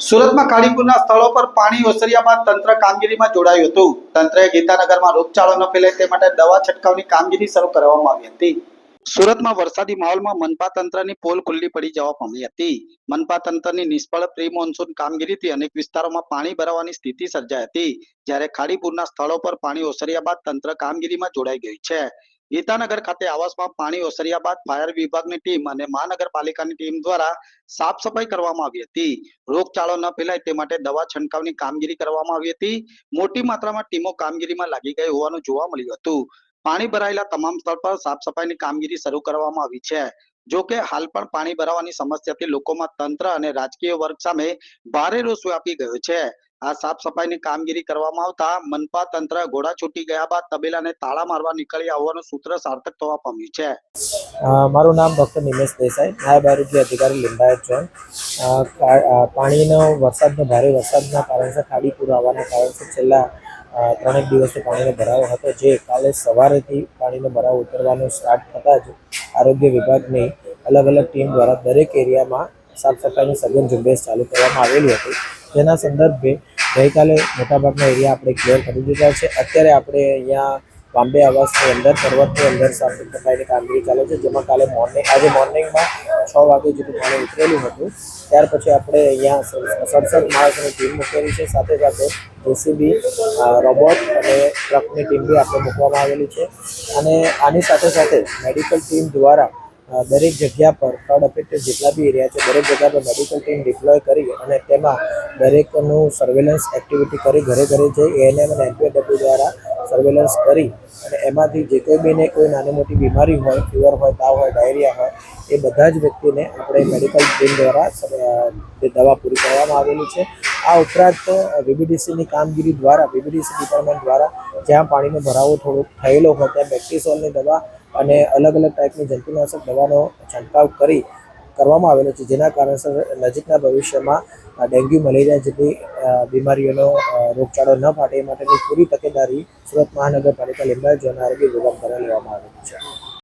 સુરતમાં કાળીપુરના સ્થળો પર પાણી ઓસર્યા બાદ તંત્ર કામગીરીમાં જોડાયું હતું. તંત્રએ ગીતાનગરમાં રોગચાળો ન ફેલાય તે માટે દવા છંટકાવની કામગીરી શરૂ કરવામાં આવી હતી. સુરતમાં વરસાદી માહોલમાં મનપા તંત્રની પોલ ખુલ્લી પડી જવા પામી હતી. મનપા તંત્રની નિષ્ફળ પ્રી મોન્સૂન કામગીરીથી અનેક વિસ્તારોમાં પાણી ભરાવાની સ્થિતિ સર્જાઈ હતી, જ્યારે ખાડીપુરના સ્થળો પર પાણી ઓસર્યા બાદ તંત્ર કામગીરીમાં જોડાઈ ગયું છે. ગીતાનગર ખાતે આવાસમાં પાણી ઓસર્યા બાદ ફાયર વિભાગની ટીમ અને મહાનગરપાલિકાની ટીમ દ્વારા સાફ સફાઈ કરવામાં આવી હતી. રોગચાળો ન ફેલાય તે માટે દવા છંટકાવની કામગીરી કરવામાં આવી હતી. મોટી માત્રામાં ટીમો કામગીરીમાં લાગી ગઈ હોવાનું જોવા મળ્યું હતું. પાણી ભરાયેલા તમામ સ્થળ પર સાફ સફાઈની કામગીરી શરૂ કરવામાં આવી છે. જો કે હાલ પણ પાણી ભરાવાની સમસ્યાથી લોકોમાં તંત્ર અને રાજકીય વર્ગ સામે ભારે રોષ વ્યાપી ગયો છે. આ સાફ સફાઈની કામગીરી કરવામાં આવતા મનપા તંત્ર ઘોડા છૂટી ગયા બાદ તબેલાને તાળા મારવા નીકળી આવવાનું સૂત્ર સાર્થક થવા પામ્યું છે. મારું નામ ડોક્ટર નિમેશ દેસાઈ નાયબ આરોગ્ય અધિકારી લિંબાયત અ, પાણીનો વરસાદનો ભારે વરસાદના કારણસર ખાડી પૂર આવવાના કારણસર છેલ્લા ત્રણેક દિવસથી પાણીનો ભરાવો હતો. જે કાલે સવારેથી પાણીનો ભરાવો ઉતરવાનો સ્ટાર્ટ થતાં જ આરોગ્ય વિભાગની અલગ અલગ ટીમ દ્વારા દરેક એરિયામાં સાફ સફાઈની સઘન ઝુંબેશ ચાલુ કરવામાં આવેલી હતી. જેના સંદર્ભે ગઈકાલે મોટાભાગના એરિયા આપણે ક્લિયર કરી દીધા છે. અત્યારે આપણે અહીંયા બોમ્બે આવાસની અંદર, પર્વતની અંદર સાફ સફાઈની કામગીરી ચાલે છે, જેમાં કાલે મોર્નિંગ આજે મોર્નિંગમાં છ વાગે જેટલું પાણી ઉતરેલું હતું. ત્યાર પછી આપણે અહીંયા સડસઠ માણસની ટીમ મૂકેલી છે. સાથે સાથે જેસીબી રોબોટ અને ટ્રકની ટીમ બી આપણે મૂકવામાં આવેલી છે. અને આની સાથે સાથે મેડિકલ ટીમ દ્વારા દરેક જગ્યા પર ફ્લડ અફેક્ટેડ જેટલા બી એરિયા છે, દરેક જગ્યા પર મેડિકલ ટીમ ડિપ્લોય કરી અને તેમાં દરેકનું સર્વેલન્સ એક્ટિવિટી કરી ઘરે ઘરે જઈ એએનએમ અને એનપીએડબ્લ્યુ દ્વારા સર્વેલન્સ કરી અને એમાંથી જે કોઈ બીને કોઈ નાની મોટી બીમારી હોય ફીવર હોય, તાવ હોય ડાયરિયા હોય, એ બધા જ વ્યક્તિને આપણે મેડિકલ ટીમ દ્વારા દવા પૂરી કરવામાં આવેલી છે. આ ઉપરાંત વીબીડીસીની કામગીરી દ્વારા વીબીડીસી ડિપાર્ટમેન્ટ દ્વારા જ્યાં પાણીનો ભરાવો થોડોક થયેલો હોય, ત્યાં બેક્ટિસોલની દવા અને અલગ અલગ ટાઈપની જંતુનાશક દવાનો છંટકાવ કરી કરવામાં આવેલો છે, જેના કારણસર નજીકના ભવિષ્યમાં ડેન્ગ્યુ, મલેરિયા જેવી બીમારીઓનો રોગચાળો ન ફાટે એ માટેની પૂરી તકેદારી સુરત મહાનગરપાલિકા લીંબાયત ઝોન આરોગ્ય વિભાગ દ્વારા લેવામાં આવેલી છે.